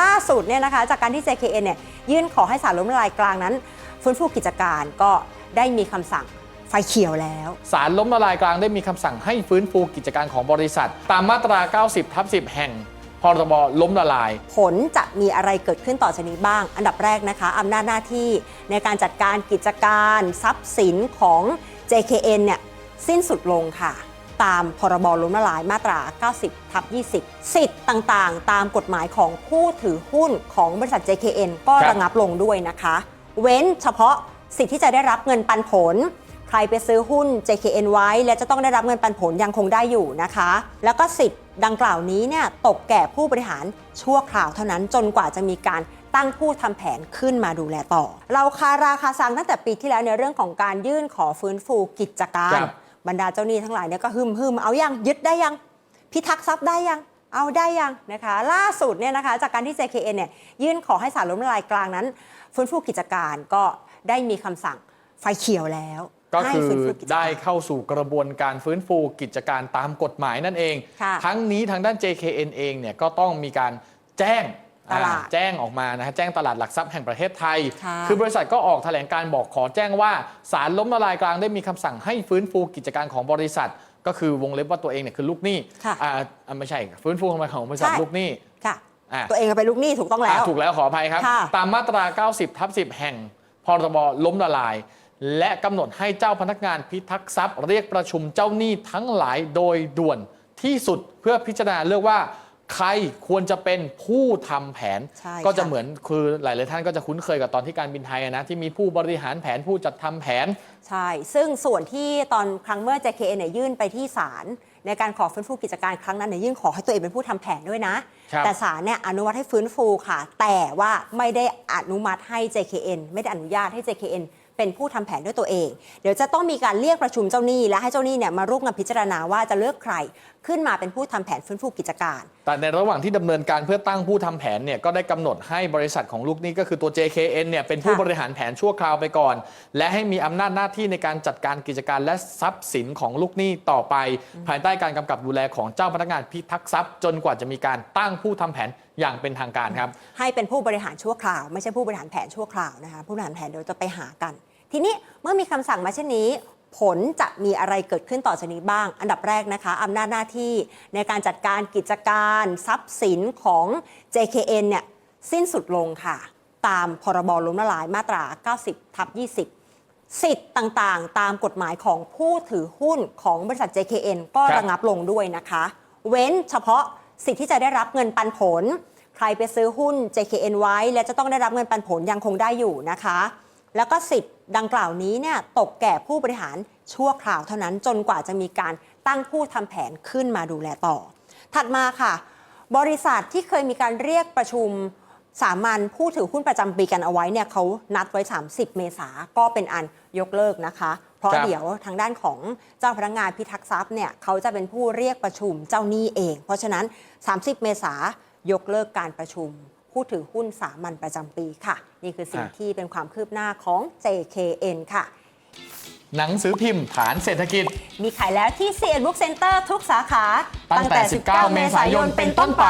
ล่าสุดเนี่ยนะคะจากการที่ JKN เนี่ยยื่นขอให้ศาลล้มละลายกลางนั้น ฟื้นฟูกิจการก็ได้มีคำสั่งไฟเขียวแล้ว ศาลล้มละลายกลางได้มีคำสั่งให้ฟื้นฟูกิจการของบริษัท ตามมาตรา 90ทับ10 แห่งพรบล้มละลาย ผลจะมีอะไรเกิดขึ้นต่อจากนี้บ้าง อันดับแรกนะคะอำนาจหน้าที่ในการจัดการกิจการทรัพย์สินของ JKN เนี่ยสิ้นสุดลงค่ะ ตามพรบล้มละลายมาตรา 90ทับ20 สิทธิ์ต่างๆ ตามกฎหมายของผู้ถือหุ้นของบริษัท JKN ก็ครับ ระงับลงด้วยนะคะ เว้นเฉพาะสิทธิ์ที่จะได้รับเงินปันผล ใครไปซื้อหุ้น JKN ไว้ และจะต้องได้รับเงินปันผลยังคงได้อยู่นะคะ แล้วก็สิทธิ์ดังกล่าวนี้เนี่ยตกแก่ผู้บริหารชั่วคราวเท่านั้นจนกว่าจะมีการตั้งผู้ทำแผนขึ้นมาดูแลต่อ เราคาราคาซังตั้งแต่ปีที่แล้วในเรื่องของการยื่นขอฟื้นฟูกิจการ ครับ บรรดาเจ้าหนี้ทั้งหลายเนี่ยก็ฮึมฮึมเอายังยึดได้ยัง พิทักษ์ทรัพย์ได้ยัง เอาได้ยังนะคะ ล่าสุดเนี่ยนะคะจากการที่ JKN เนี่ยยื่นขอให้ศาลล้มละลายกลางนั้น ฟื้นฟูกิจการก็ได้มีคำสั่งไฟเขียวแล้วก็ให้คือฟื้นฟูกิจการได้เข้าสู่กระบวนการฟื้นฟูกิจการตามกฎหมายนั่นเองค่ะทั้งนี้ทางด้าน JKN เองเนี่ยก็ต้องมีการแจ้ง ตลาดอ่าแจ้งออกมานะฮะแจ้งตลาดหลักทรัพย์แห่งประเทศไทยค่ะคือบริษัทก็ออกแถลงการบอกขอแจ้งว่าศาลล้มละลายกลางได้มีคำสั่งให้ฟื้นฟูกิจการของบริษัท ก็คือวงเล็บว่าตัวเองเนี่ยคือลูกหนี้ค่ะอ่าอ่าไม่ใช่ฟื้นฟูทำไมของบริษัทใช่ลูกหนี้ค่ะอ่าตัวเองก็เป็นลูกหนี้ถูกต้องแล้วอะถูกแล้วขออภัยครับค่ะตามมาตรา 90ทับ10 แห่งพรบล้มละลาย และกำหนดให้เจ้าพนักงานพิทักษ์ทรัพย์ เรียกประชุมเจ้าหนี้ทั้งหลายโดยด่วนที่สุดเพื่อพิจารณาเลือกว่า ใครควรจะเป็นผู้ทำแผนใช่ก็จะค่ะเหมือนคือหลาย ๆ ท่านก็จะคุ้นเคยกับตอนที่การบินไทยอะนะที่มีผู้บริหารแผนผู้จัดทำแผน ใช่ ซึ่งส่วนที่ตอนครั้งเมื่อ JKN เนี่ยยื่นไปที่ศาลในการขอฟื้นฟูกิจการครั้งนั้นเนี่ยยื่นขอให้ตัวเองเป็นผู้ทำแผนด้วยนะครับแต่ศาลเนี่ยอนุมัติให้ฟื้นฟูค่ะ แต่ว่าไม่ได้อนุมัติให้ JKN ไม่ได้อนุญาตให้ JKN เป็นผู้ทำแผนด้วยตัวเอง เดี๋ยวจะต้องมีการเรียกประชุมเจ้าหนี้และให้เจ้าหนี้เนี่ยมาร่วมกันพิจารณาว่าจะเลือกใครขึ้นมาเป็นผู้ทำแผนฟื้นฟูกิจการแต่ในระหว่างที่ดำเนินการเพื่อตั้งผู้ทำแผนเนี่ยก็ได้กำหนดให้บริษัทของลูกนี้ก็คือตัว JKN เนี่ยเป็นผู้บริหารแผนชั่วคราวไปก่อน และให้มีอำนาจหน้าที่ในการจัดการกิจการและทรัพย์สินของลูกหนี้ต่อไป ภายใต้การกำกับดูแลของเจ้าพนักงานพิทักษ์ทรัพย์จนกว่าจะมีการตั้งผู้ทำแผนอย่างเป็นทางการครับ ให้เป็นผู้บริหารชั่วคราว ไม่ใช่ผู้บริหารแผนชั่วคราวนะคะผู้บริหารแผนเดี๋ยวจะไปหากัน ทีนี้เมื่อมีคำสั่งมาเช่นนี้ ผลจะมีอะไรเกิดขึ้นต่อจากนี้บ้าง อันดับแรกนะคะอำนาจหน้าที่ในการจัดการกิจการทรัพย์สินของ JKN เนี่ยสิ้นสุดลงค่ะ ตามพรบล้มละลายมาตรา 90 ทับ 20 สิทธิ์ต่างๆ ตามกฎหมายของผู้ถือหุ้นของบริษัท JKN ก็ครับระงับลงด้วยนะคะ เว้นเฉพาะสิทธิ์ที่จะได้รับเงินปันผล ใครไปซื้อหุ้น JKN ไว้ และจะต้องได้รับเงินปันผลยังคงได้อยู่นะคะ แล้วก็สิทธิ์ดังกล่าวนี้เนี่ยตกแก่ผู้บริหารชั่วคราวเท่านั้นจนกว่าจะมีการตั้งผู้ทำแผนขึ้นมาดูแลต่อ ถัดมาค่ะ บริษัทที่เคยมีการเรียกประชุมสามัญผู้ถือหุ้นประจำปีกันเอาไว้เนี่ยเขานัดไว้ 30 เมษาก็เป็นอันยกเลิกนะคะ เพราะครับเดี๋ยวทางด้านของเจ้าพนักงานพิทักษ์ทรัพย์เนี่ยเขาจะเป็นผู้เรียกประชุมเจ้าหนี้เอง เพราะฉะนั้น 30 เมษายกเลิกการประชุม ผู้ถือหุ้นสามัญประจำปีค่ะ นี่คือสิ่งอะที่เป็นความคืบหน้าของ JKN ค่ะ หนังสือพิมพ์ฐานเศรษฐกิจ มีขายแล้วที่ c ี Book Center ทุกสาขา ตั้งแต่ 19 เมษายนเป็นต้นไป